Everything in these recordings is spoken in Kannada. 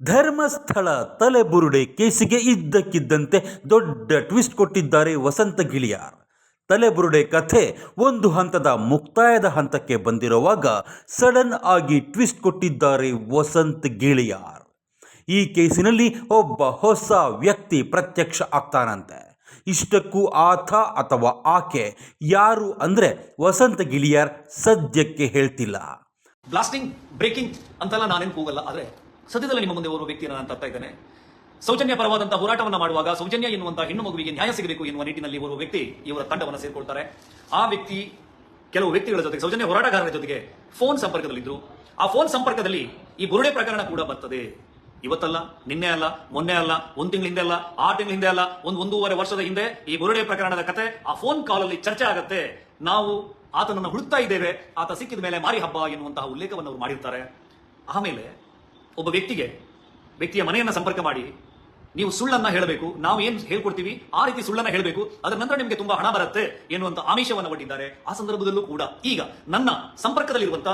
ಧರ್ಮಸ್ಥಳ ತಲೆಬುರುಡೆ ಕೇಸಿಗೆ ಇದ್ದಕ್ಕಿದ್ದಂತೆ ದೊಡ್ಡ ಟ್ವಿಸ್ಟ್ ಕೊಟ್ಟಿದ್ದಾರೆ ವಸಂತ ಗಿಳಿಯಾರ್. ತಲೆಬುರುಡೆ ಕಥೆ ಒಂದು ಹಂತದ ಮುಕ್ತಾಯದ ಹಂತಕ್ಕೆ ಬಂದಿರುವಾಗ ಸಡನ್ ಆಗಿ ಟ್ವಿಸ್ಟ್ ಕೊಟ್ಟಿದ್ದಾರೆ ವಸಂತ ಗಿಳಿಯಾರ್. ಈ ಕೇಸಿನಲ್ಲಿ ಒಬ್ಬ ಹೊಸ ವ್ಯಕ್ತಿ ಪ್ರತ್ಯಕ್ಷ ಆಗ್ತಾನಂತೆ. ಇಷ್ಟಕ್ಕೂ ಆತ ಅಥವಾ ಆಕೆ ಯಾರು ಅಂದರೆ ವಸಂತ ಗಿಳಿಯಾರ್ ಸದ್ಯಕ್ಕೆ ಹೇಳ್ತಿಲ್ಲ. ಬ್ಲಾಸ್ಟಿಂಗ್ ಬ್ರೇಕಿಂಗ್ ಅಂತೆಲ್ಲ ನಾನೇನು ಹೋಗಲ್ಲ ಆದ್ರೆ ಸದ್ಯದಲ್ಲಿ ನಿಮ್ಮ ಮುಂದೆ ಓರ್ವ ವ್ಯಕ್ತಿಯನ್ನು ನಾನು ತರ್ತಾ ಇದ್ದೇನೆ. ಸೌಜನ್ಯ ಪರವಾದಂತಹ ಹೋರಾಟವನ್ನು ಮಾಡುವಾಗ ಸೌಜನ್ಯ ಎನ್ನುವಂತಹ ಹೆಣ್ಣು ಮಗುವಿಗೆ ನ್ಯಾಯ ಸಿಗಬೇಕು ಎನ್ನುವ ನಿಟ್ಟಿನಲ್ಲಿ ಓರ್ವ ವ್ಯಕ್ತಿ ಇವರ ತಂಡವನ್ನು ಸೇರಿಕೊಳ್ತಾರೆ. ಆ ವ್ಯಕ್ತಿ ಕೆಲವು ವ್ಯಕ್ತಿಗಳ ಜೊತೆಗೆ, ಸೌಜನ್ಯ ಹೋರಾಟಗಾರರ ಜೊತೆಗೆ ಫೋನ್ ಸಂಪರ್ಕದಲ್ಲಿದ್ದರು ಆ ಫೋನ್ ಸಂಪರ್ಕದಲ್ಲಿ ಈ ಬುರುಡೆ ಪ್ರಕರಣ ಕೂಡ ಬರ್ತದೆ. ಇವತ್ತಲ್ಲ, ನಿನ್ನೆ ಅಲ್ಲ, ಮೊನ್ನೆ ಅಲ್ಲ, ಒಂದು ತಿಂಗಳ ಹಿಂದೆ ಅಲ್ಲ, ಆರು ತಿಂಗಳ ಹಿಂದೆ ಅಲ್ಲ, ಒಂದು ಒಂದೂವರೆ ವರ್ಷದ ಹಿಂದೆ ಈ ಬುರುಡೆ ಪ್ರಕರಣದ ಕತೆ, ಆ ಫೋನ್ ಕಾಲ್ ಅಲ್ಲಿ ಚರ್ಚೆ ಆಗತ್ತೆ. ನಾವು ಆತನನ್ನು ಹುಡುಕ್ತಾ ಇದ್ದೇವೆ, ಆತ ಸಿಕ್ಕಿದ ಮೇಲೆ ಮಾರಿ ಹಬ್ಬ ಎನ್ನುವಂತಹ ಉಲ್ಲೇಖವನ್ನು ಅವರು ಮಾಡಿರ್ತಾರೆ. ಆಮೇಲೆ ಒಬ್ಬ ವ್ಯಕ್ತಿಗೆ, ವ್ಯಕ್ತಿಯ ಮನೆಯನ್ನ ಸಂಪರ್ಕ ಮಾಡಿ, ನೀವು ಸುಳ್ಳನ್ನ ಹೇಳಬೇಕು, ನಾವು ಏನ್ ಹೇಳ್ಕೊಡ್ತೀವಿ, ಆ ರೀತಿ ಸುಳ್ಳನ್ನ ಹೇಳಬೇಕು, ಅದರ ನಂತರ ನಿಮಗೆ ತುಂಬಾ ಹಣ ಬರುತ್ತೆ ಎನ್ನುವಂತ ಆಮಿಷವನ್ನು ಒಡ್ಡಿದ್ದಾರೆ, ಆ ಸಂದರ್ಭದಲ್ಲೂ ಕೂಡ. ಈಗ ನನ್ನ ಸಂಪರ್ಕದಲ್ಲಿರುವಂತ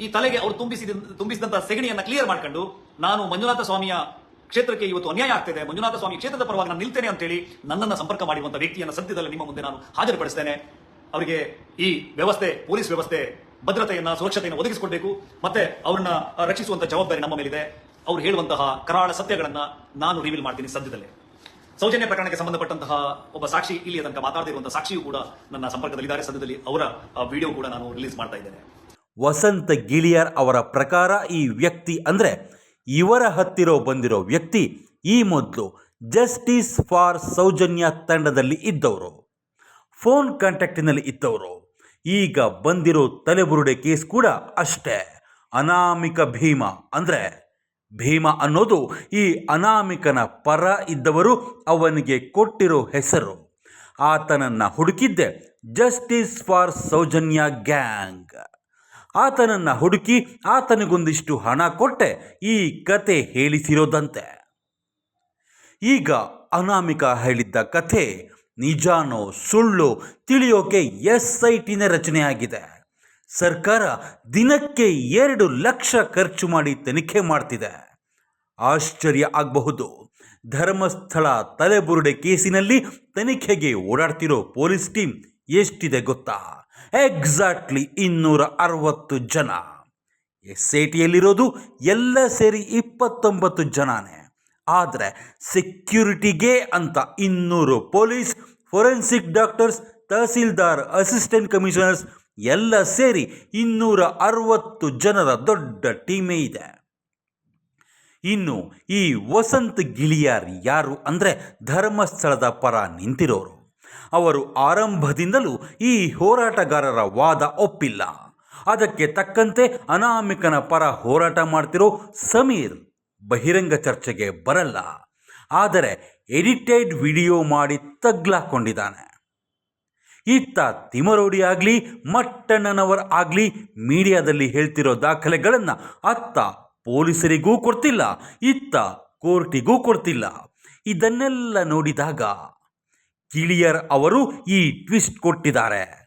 ಈ ತಲೆಗೆ ಅವರು ತುಂಬಿಸಿದ, ತುಂಬಿಸಿದಂತ ಸೆಗಣಿಯನ್ನ ಕ್ಲಿಯರ್ ಮಾಡ್ಕೊಂಡು, ನಾನು ಮಂಜುನಾಥ ಸ್ವಾಮಿಯ ಕ್ಷೇತ್ರಕ್ಕೆ ಇವತ್ತು ಅನ್ಯಾಯ ಆಗ್ತಿದೆ ಮಂಜುನಾಥ ಸ್ವಾಮಿ ಕ್ಷೇತ್ರದ ಪರವಾಗಿ ನಾನು ನಿಲ್ತೇನೆ ಅಂತೇಳಿ ನನ್ನನ್ನು ಸಂಪರ್ಕ ಮಾಡಿರುವಂತಹ ವ್ಯಕ್ತಿಯನ್ನ ಸದ್ಯದಲ್ಲಿ ನಿಮ್ಮ ಮುಂದೆ ನಾನು ಹಾಜರುಪಡಿಸ್ತೇನೆ. ಅವರಿಗೆ ಈ ವ್ಯವಸ್ಥೆ, ಪೊಲೀಸ್ ವ್ಯವಸ್ಥೆ ಭದ್ರತೆಯನ್ನ, ಸುರಕ್ಷತೆಯನ್ನು ಒದಗಿಸಿಕೊಡ್ಬೇಕು. ಮತ್ತೆ ಅವ್ರನ್ನ ರಕ್ಷಿಸುವಂತ ಜವಾಬ್ದಾರಿ ನಮ್ಮ ಮೇಲಿದೆ. ಅವ್ರು ಹೇಳುವಂತಹ ಕರಾಳ ಸತ್ಯಗಳನ್ನ ನಾನು ರಿವೀಲ್ ಮಾಡ್ತೀನಿ ಸದ್ಯದಲ್ಲೇ. ಸೌಜನ್ಯ ಪ್ರಕರಣಕ್ಕೆ ಸಂಬಂಧಪಟ್ಟಂತಹ ಒಬ್ಬ ಸಾಕ್ಷಿ ಇಲ್ಲಿಯ ತನಕ ಮಾತಾಡದಿರುವಂತಹ ಸಾಕ್ಷಿಯೂ ಕೂಡ ನನ್ನ ಸಂಪರ್ಕದಲ್ಲಿದ್ದಾರೆ. ಸದ್ಯದಲ್ಲಿ ಅವರ ವಿಡಿಯೋ ಕೂಡ ನಾನು ರಿಲೀಸ್ ಮಾಡ್ತಾ ಇದ್ದೇನೆ. ವಸಂತ ಗಿಳಿಯರ್ ಅವರ ಪ್ರಕಾರ ಈ ವ್ಯಕ್ತಿ ಅಂದರೆ ಇವರ ಹತ್ತಿರ ಬಂದಿರೋ ವ್ಯಕ್ತಿ ಈ ಮೊದಲು ಜಸ್ಟಿಸ್ ಫಾರ್ ಸೌಜನ್ಯ ತಂಡದಲ್ಲಿ ಇದ್ದವರು. ಫೋನ್ ಕಾಂಟ್ಯಾಕ್ಟಿನಲ್ಲಿ ಇದ್ದವರು. ಈಗ ಬಂದಿರೋ ತಲೆಬುರುಡೆ ಕೇಸ್ ಕೂಡ ಅಷ್ಟೇ. ಅನಾಮಿಕ ಭೀಮ ಅಂದರೆ ಭೀಮ ಅನ್ನೋದು ಈ ಅನಾಮಿಕನ ಪರ ಇದ್ದವರು ಅವನಿಗೆ ಕೊಟ್ಟಿರೋ ಹೆಸರು. ಆತನನ್ನು ಹುಡುಕಿದ್ದೆ ಜಸ್ಟಿಸ್ ಫಾರ್ ಸೌಜನ್ಯ ಗ್ಯಾಂಗ್. ಆತನನ್ನು ಹುಡುಕಿ ಆತನಿಗೊಂದಿಷ್ಟು ಹಣ ಕೊಟ್ಟೆ ಈ ಕತೆ ಹೇಳಿಸಿರೋದಂತೆ. ಈಗ ಅನಾಮಿಕ ಹೇಳಿದ್ದ ಕಥೆ ನಿಜಾನೋ, ಸುಳ್ಳು ತಿಳಿಯೋಕೆ ಎಸ್ ಐ ಟಿನ ರಚನೆಯಾಗಿದೆ. ಸರ್ಕಾರ ದಿನಕ್ಕೆ ಎರಡು ಲಕ್ಷ ಖರ್ಚು ಮಾಡಿ ತನಿಖೆ ಮಾಡ್ತಿದೆ. ಆಶ್ಚರ್ಯ ಆಗಬಹುದು. ಧರ್ಮಸ್ಥಳ ತಲೆಬುರುಡೆ ಕೇಸಿನಲ್ಲಿ ತನಿಖೆಗೆ ಓಡಾಡ್ತಿರೋ ಪೊಲೀಸ್ ಟೀಮ್ ಎಷ್ಟಿದೆ ಗೊತ್ತಾ? ಎಕ್ಸಾಕ್ಟ್ಲಿ ಇನ್ನೂರ ಅರವತ್ತು ಜನ. ಎಸ್ ಐ ಟಿಯಲ್ಲಿರೋದು ಎಲ್ಲ ಸೇರಿ ಇಪ್ಪತ್ತೊಂಬತ್ತು ಜನನೇ. ಆದರೆ ಸೆಕ್ಯೂರಿಟಿಗೆ ಅಂತ ಇನ್ನೂರು police, forensic doctors, tahsildar, assistant commissioners ಎಲ್ಲ ಸೇರಿ ಇನ್ನೂರ ಅರವತ್ತು ಜನರ ದೊಡ್ಡ ಟೀಮೇ ಇದೆ. ಇನ್ನು ಈ ವಸಂತ್ ಗಿಳಿಯಾರ್ ಯಾರು ಅಂದರೆ ಧರ್ಮಸ್ಥಳದ ಪರ ನಿಂತಿರೋರು. ಅವರು ಆರಂಭದಿಂದಲೂ ಈ ಹೋರಾಟಗಾರರ ವಾದ ಒಪ್ಪಿಲ್ಲ. ಅದಕ್ಕೆ ತಕ್ಕಂತೆ ಅನಾಮಿಕನ ಪರ ಹೋರಾಟ ಮಾಡ್ತಿರೋ ಸಮೀರ್ ಬಹಿರಂಗ ಚರ್ಚೆಗೆ ಬರಲ್ಲ. ಆದರೆ ಎಡಿಟೆಡ್ ವಿಡಿಯೋ ಮಾಡಿ ತಗ್ಲಾಕೊಂಡಿದ್ದಾನೆ. ಇತ್ತ ತಿಮರೋಡಿ ಆಗಲಿ, ಮಟ್ಟಣ್ಣನವರ್ ಆಗಲಿ ಮೀಡಿಯಾದಲ್ಲಿ ಹೇಳ್ತಿರೋ ದಾಖಲೆಗಳನ್ನು ಅತ್ತ ಪೊಲೀಸರಿಗೂ ಕೊಡ್ತಿಲ್ಲ, ಇತ್ತ ಕೋರ್ಟಿಗೂ ಕೊಡ್ತಿಲ್ಲ. ಇದನ್ನೆಲ್ಲ ನೋಡಿದಾಗ ಕಿಳಿಯರ್ ಅವರು ಈ ಟ್ವಿಸ್ಟ್ ಕೊಟ್ಟಿದ್ದಾರೆ.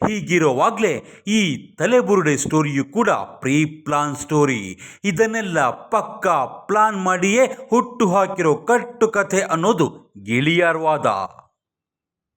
ಹೀಗಿರೋವಾಗಲೇ ಈ ತಲೆಬುರುಡೆ ಸ್ಟೋರಿಯು ಕೂಡ ಪ್ರೀ ಪ್ಲಾನ್ ಸ್ಟೋರಿ. ಇದನ್ನೆಲ್ಲ ಪಕ್ಕಾ ಪ್ಲಾನ್ ಮಾಡಿಯೇ ಹುಟ್ಟು ಹಾಕಿರೋ ಕಟ್ಟು ಕಥೆ ಅನ್ನೋದು ಗಿಳಿಯಾರ್ ವಾದ